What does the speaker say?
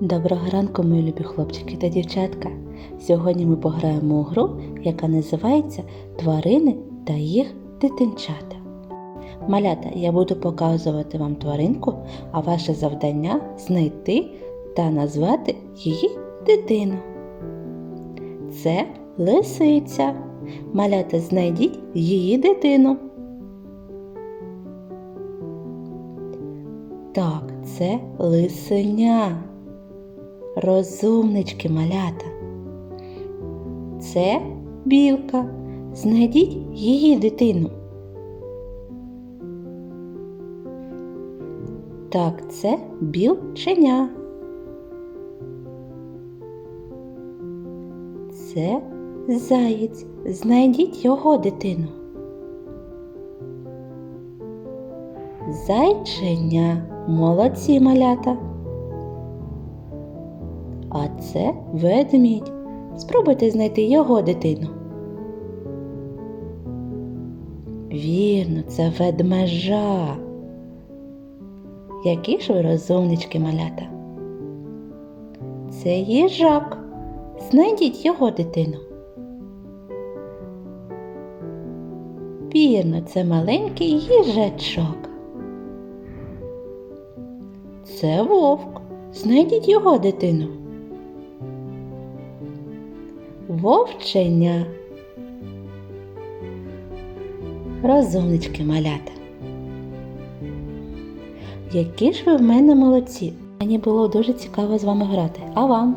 Доброго ранку, мої любі хлопчики та дівчатка. Сьогодні ми пограємо у гру, яка називається Тварини та їх дитинчата. Малята, я буду показувати вам тваринку, а ваше завдання знайти та назвати її дитину. Це лисиця. Малята, знайдіть її дитину. Так, це лисеня. Розумнички малята. Це білка. Знайдіть її дитину. Так, це білченя. Це заєць. Знайдіть його дитину. Зайченя. Молодці малята. А це ведмідь. Спробуйте знайти його дитину. Вірно, це ведмежа. Які ж ви розумнички малята? Це їжак. Знайдіть його дитину. Вірно, це маленький їжачок. Це вовк. Знайдіть його дитину. Вовченя. Розумнички малята. Які ж ви в мене молодці. Мені було дуже цікаво з вами грати. А вам?